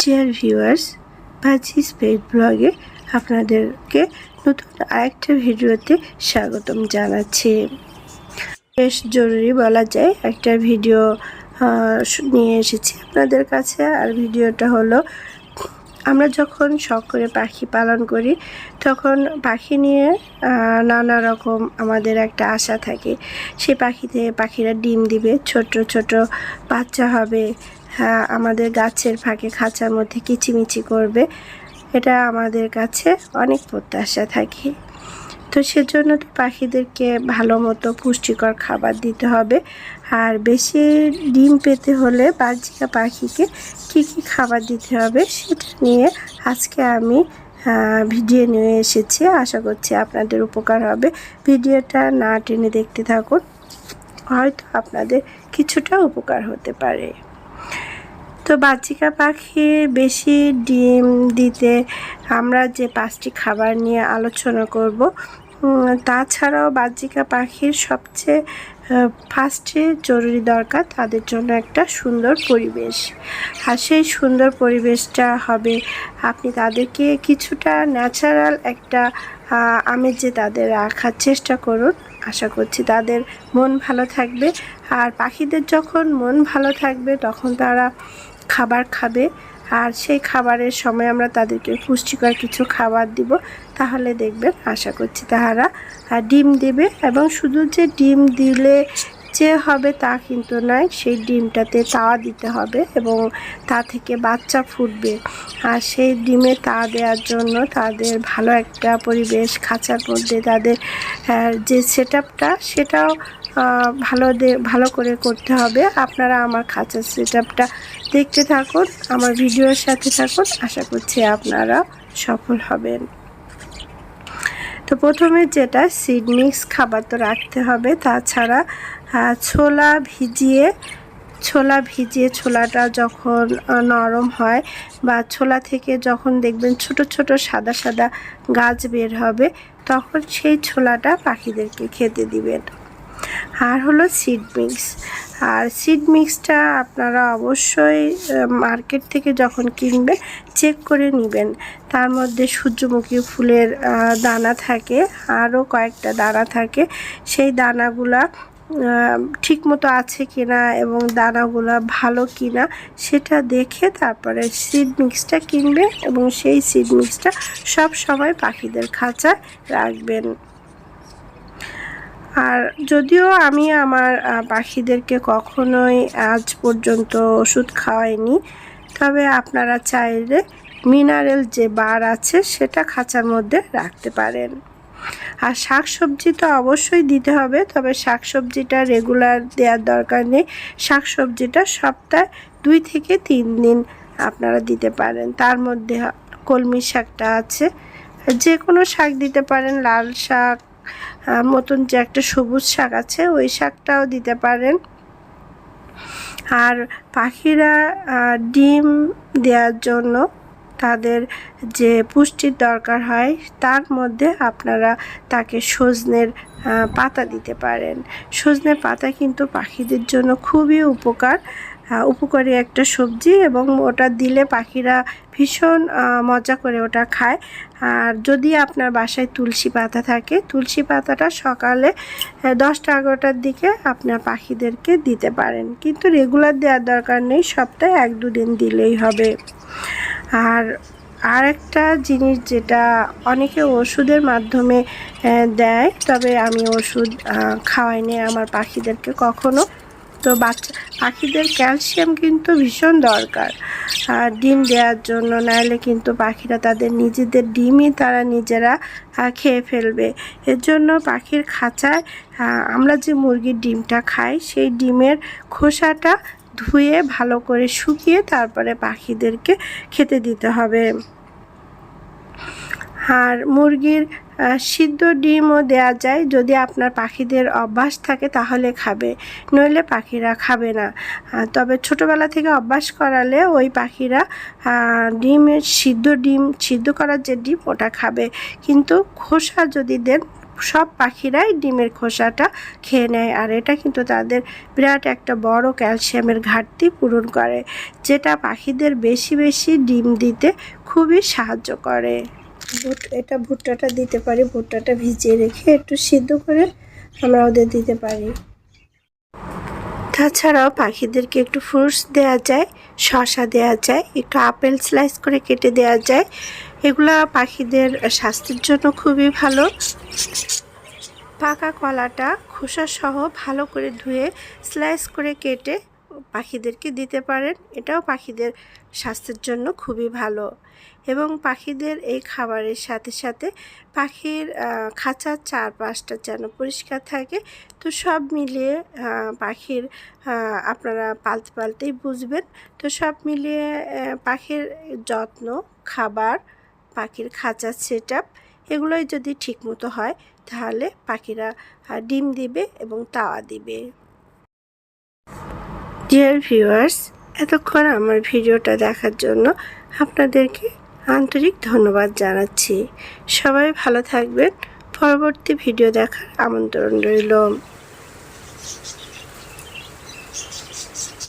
Dear viewers বাজি স্পেড ব্লগে আপনাদেরকে নতুন আরেকটা ভিডিওতে স্বাগতম জানাচ্ছি। বেশ জরুরি বলা যায়, একটা ভিডিও নিয়ে এসেছি আপনাদের কাছে। আর ভিডিওটা হলো, আমরা যখন শখ করে পাখি পালন করি, তখন পাখি নিয়ে নানা রকম আমাদের একটা আশা থাকে। সেই পাখিতে, পাখিরা ডিম দিবে, ছোট ছোট বাচ্চা হবে আমাদের গাছের ফাঁকে খাঁচার মধ্যে কিচিমিচি করবে, এটা আমাদের কাছে অনেক প্রত্যাশা থাকে। তো সেজন্য তো পাখিদেরকে ভালো মতো পুষ্টিকর খাবার দিতে হবে। আর বেশি ডিম পেতে হলে বাজিকা পাখিকে কি কি খাবার দিতে হবে সেটা নিয়ে আজকে আমি ভিডিও নিয়ে এসেছি। আশা করছি আপনাদের উপকার হবে। ভিডিওটা না টেনে দেখতে থাকুন। হয়তো আপনাদের কিছুটা উপকার হতে পারে। তো বাচ্চিকা পাখি বেশি ডিম দিতে আমরা যে পাঁচটি খাবার নিয়ে আলোচনা করব তাছাড়াও বাচ্চিকা পাখির সবচেয়ে ফার্স্টে জরুরি দরকার তাদের জন্য একটা সুন্দর পরিবেশ। আর সেই সুন্দর পরিবেশটা হবে আপনি তাদেরকে কিছুটা ন্যাচারাল একটা আমেজে তাদের রাখার চেষ্টা করুন। আশা করছি তাদের মন ভালো থাকবে। আর পাখিদের যখন মন ভালো থাকবে তখন তারা খাবার খাবে। আর সেই খাবারের সময় আমরা তাদেরকে পুষ্টিকর কিছু খাবার দিব। তাহলে দেখবেন, আশা করছি তাহারা ডিম দেবে। এবং শুধু যে ডিম দিলে যে হবে তা কিন্তু নয়, সেই ডিমটাতে তাওয়া দিতে হবে এবং তা থেকে বাচ্চা ফুটবে। আর সেই ডিমে তা দেওয়ার জন্য তাদের ভালো একটা পরিবেশ, খাঁচার মধ্যে তাদের যে সেট সেটাও ভালো ভালো করে করতে হবে। আপনারা আমার খাঁচার সেট দেখতে থাকুন, আমার ভিডিওর সাথে থাকুন। আশা করছি আপনারা সফল হবেন। তো প্রথমে যেটা সিড মিক্স খাবার তো রাখতে হবে। তাছাড়া ছোলা ভিজিয়ে ছোলা ভিজিয়ে ছোলাটা যখন নরম হয় বা ছোলা থেকে যখন দেখবেন ছোট ছোট সাদা সাদা গাছ বের হবে, তখন সেই ছোলাটা পাখিদেরকে খেতে দিবেন। আর হলো সিড মিক্স আর সিড মিক্সটা আপনারা অবশ্যই মার্কেট থেকে যখন কিনবে চেক করে নেবেন। তার মধ্যে সূর্যমুখী ফুলের দানা থাকে, আরও কয়েকটা দানা থাকে। সেই দানাগুলা ঠিক মতো আছে কিনা এবং দানাগুলো ভালো কিনা, সেটা দেখে তারপরে সিড মিক্সটা কিনবে এবং সেই সিড মিক্সটা সব সময় পাখিদের খাঁচায় রাখবেন। আর যদিও আমি আমার পাখিদেরকে কখনোই আজ পর্যন্ত ওষুধ খাওয়াইনি, তবে আপনারা চাইলে মিনারেল যে বার আছে সেটা খাঁচার মধ্যে রাখতে পারেন। আর শাক সবজি তো অবশ্যই দিতে হবে, তবে শাক সবজিটা রেগুলার দেওয়ার দরকার নেই। শাক সবজিটা সপ্তাহে দুই থেকে তিন দিন আপনারা দিতে পারেন। তার মধ্যে কলমি শাকটা আছে যে কোনো শাক দিতে পারেন, লাল শাক মতন যে একটা সবুজ শাক আছে, ওই শাকটাও দিতে পারেন। আর পাখিরা ডিম দেওয়ার জন্য তাদের যে পুষ্টির দরকার হয়, তার মধ্যে আপনারা তাকে সজনের পাতা দিতে পারেন। সজনের পাতা কিন্তু পাখিদের জন্য খুবই উপকার। উপকারী একটা সবজি এবং ওটা দিলে পাখিরা ভীষণ মজা করে ওটা খায়। আর যদি আপনার বাসায় তুলসী পাতা থাকে, তুলসী পাতাটা সকালে দশটা এগারোটার দিকে আপনার পাখিদেরকে দিতে পারেন। কিন্তু রেগুলার দেওয়ার দরকার নেই, সপ্তাহে এক দুদিন দিলেই হবে। আর আর একটা জিনিস যেটা অনেকে ওষুধের মাধ্যমে দেয়, তবে আমি ওষুধ খাওয়াইনি আমার পাখিদেরকে কখনো। তো বাচ্চা পাখিদের ক্যালসিয়াম কিন্তু ভীষণ দরকার। আর ডিম দেওয়ার জন্য নাহলে কিন্তু পাখিরা তাদের নিজেদের ডিমই তারা নিজেরা খেয়ে ফেলবে। এর জন্য পাখির খাঁচায় আমরা যে মুরগির ডিমটা খাই, সেই ডিমের খোসাটা ধুয়ে ভালো করে শুকিয়ে তারপরে পাখিদেরকে খেতে দিতে হবে। আর মুরগির সিদ্ধ ডিমও দেওয়া যায়। যদি আপনার পাখিদের অভ্যাস থাকে তাহলে খাবে, নইলে পাখিরা খাবে না। তবে ছোটোবেলা থেকে অভ্যাস করালে ওই পাখিরা ডিমের সিদ্ধ ডিম, সিদ্ধ করার যে ডিম ওটা খাবে। কিন্তু খোসা যদি দেন, সব পাখিরাই ডিমের খোসাটা খেয়ে নেয়। আর এটা কিন্তু তাদের বিরাট একটা বড় ক্যালসিয়ামের ঘাটতি পূরণ করে, যেটা পাখিদের বেশি বেশি ডিম দিতে খুবই সাহায্য করে। এটা ভুট্টাটা দিতে পারি, ভুট্টাটা ভিজিয়ে রেখে একটু সিদ্ধ করে আমরা ওদের দিতে পারি। তাছাড়াও পাখিদেরকে একটু ফ্রুটস দেওয়া যায়, শসা দেওয়া যায়, একটু আপেল স্লাইস করে কেটে দেওয়া যায়। এগুলা পাখিদের স্বাস্থ্যের জন্য খুবই ভালো। পাকা কলাটা খোসা সহ ভালো করে ধুয়ে স্লাইস করে কেটে পাখিদেরকে দিতে পারেন। এটাও পাখিদের স্বাস্থ্যের জন্য খুবই ভালো। এবং পাখিদের এই খাবারের সাথে সাথে পাখির খাঁচার চারপাশটা যেন পরিষ্কার থাকে। তো সব মিলিয়ে পাখির আপনারা পালতে পালতেই বুঝবেন। তো সব মিলিয়ে পাখির যত্ন, খাবার, পাখির খাঁচার সেট আপ এগুলোই যদি ঠিকমতো হয়, তাহলে পাখিরা ডিম দিবে এবং তাওয়া দিবে। ডিয়ার ভিউয়ার্স এতক্ষণ আমার ভিডিওটা দেখার জন্য আপনাদেরকে আন্তরিক ধন্যবাদ জানাচ্ছি। সবাই ভালো থাকবেন। পরবর্তী ভিডিও দেখার আমন্ত্রণ রইল।